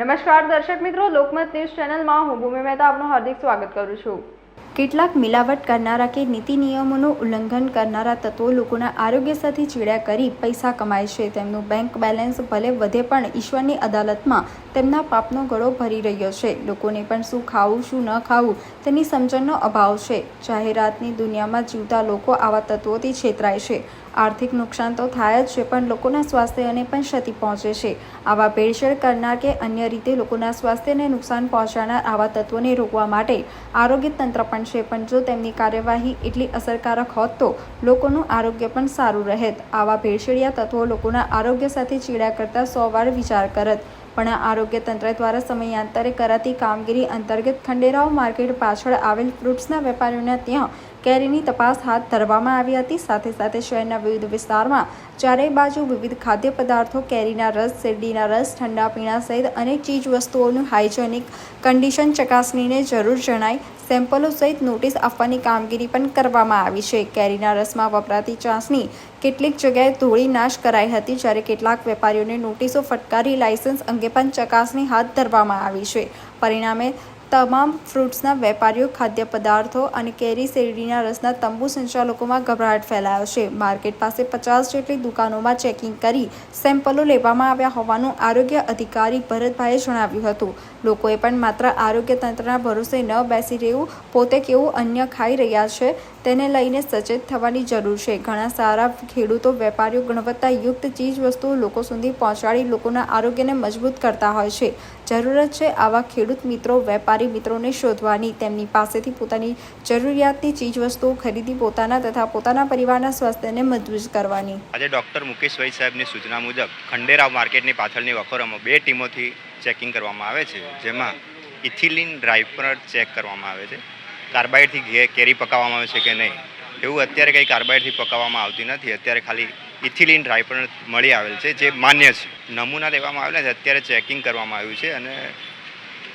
નમસ્કાર દર્શક મિત્રો, લોકમત ન્યૂઝ ચેનલમાં હું ભૂમિ મહેતા આપનું હાર્દિક સ્વાગત કરું છું. કેટલાક મિલાવટ કરનારા કે નીતિ નિયમોનું ઉલ્લંઘન કરનારા તત્વો લોકોના આરોગ્ય સાથે ચીડા કરી પૈસા કમાય છે. તેમનું બેંક બેલેન્સ ભલે વધે પણ ઈશ્વરની અદાલતમાં તેમના પાપનો ગળો ભરી રહ્યો છે. લોકોને પણ શું ખાવું, શું ન ખાવું તેની સમજણનો અભાવ છે. જાહેરાતની દુનિયામાં જીવતા લોકો આવા તત્વોથી છેતરાય છે. આર્થિક નુકસાન તો થાય જ છે, પણ લોકોના સ્વાસ્થ્યને પણ ક્ષતિ પહોંચે છે. આવા ભેળસેળ કરનાર કે અન્ય રીતે લોકોના સ્વાસ્થ્યને નુકસાન પહોંચાડનાર આવા તત્વોને રોકવા માટે આરોગ્ય તંત્ર પણ છે, પણ જો તેમની કાર્યવાહી એટલી અસરકારક હોત તો લોકોનું આરોગ્ય પણ સારું રહેત. આવા ભેળસેળિયા તત્વો લોકોના આરોગ્ય સાથે ચીડા કરતા સો વાર વિચાર કરત. પણ આ આરોગ્ય તંત્ર દ્વારા સમયાંતરે કરાતી કામગીરી અંતર્ગત ખંડેરાવ માર્કેટ પાછળ આવેલ ફ્રૂટ્સના વેપારીઓના ત્યાં કેરીની તપાસ હાથ ધરવામાં આવી હતી. સાથે સાથે શહેરના વિવિધ વિસ્તારમાં ચારેય બાજુ વિવિધ ખાદ્ય પદાર્થો, કેરીના રસ, શેરડીના રસ, ઠંડા પીણા સહિત અનેક ચીજ વસ્તુઓનું હાઇજેનિક કન્ડિશન ચકાસણીને જરૂર જણાય સેમ્પલો સહિત નોટિસ આપવાની કામગીરી પણ કરવામાં આવી છે. કેરીના રસમાં વપરાતી ચાસણી કેટલીક જગ્યાએ ધોળી નાશ કરાઈ હતી, જ્યારે કેટલાક વેપારીઓને નોટિસો ફટકારી લાયસન્સ અંગે પણ ચકાસણી હાથ ધરવામાં આવી છે. પરિણામે તમામ ફ્રૂટ્સના વેપારીઓ ખાદ્ય પદાર્થો અને કેરી શેરડીના રસના તંબુ સંચાલકોમાં ગભરાટ ફેલાયો છે. માર્કેટ પાસે પચાસ જેટલી દુકાનોમાં ચેકિંગ કરી સેમ્પલો લેવામાં આવ્યા હોવાનું આરોગ્ય અધિકારી ભરતભાઈએ જણાવ્યું હતું. લોકોએ પણ માત્ર આરોગ્ય તંત્રના ભરોસે ન બેસી રહેવું, પોતે કેવું અન્ય ખાઈ રહ્યા છે તેને લઈને સચેત થવાની જરૂર છે. ઘણા સારા ખેડૂતો, વેપારીઓ ગુણવત્તાયુક્ત ચીજ વસ્તુઓ લોકો સુધી પહોંચાડી લોકોના આરોગ્યને મજબૂત કરતા હોય છે. જરૂરત છે આવા ખેડૂત મિત્રો, વેપારી મિત્રોને શોધવાની, તેમની પાસેથી પોતાની જરૂરિયાતની ચીજવસ્તુઓ ખરીદી પોતાના તથા પોતાના પરિવારના સ્વાસ્થ્યને મજબૂત કરવાની. આજે ડૉક્ટર મુકેશભાઈ સાહેબની સૂચના મુજબ ખંડેરાવ માર્કેટની પાછળની વખોરામાં બે ટીમોથી ચેકિંગ કરવામાં આવે છે, જેમાં ઇથિલિન ડ્રાઈવર ચેક કરવામાં આવે છે. કાર્બાઇડથી કેરી પકાવવામાં આવે છે કે નહીં? એવું અત્યારે કંઈ કાર્બાઇડથી પકાવવામાં આવતી નથી. અત્યારે ખાલી ઇથિલિન ડ્રાઈવર મળી આવેલ છે, જે માન્ય છે. નમૂના લેવામાં આવેલા છે. અત્યારે ચેકિંગ કરવામાં આવ્યું છે અને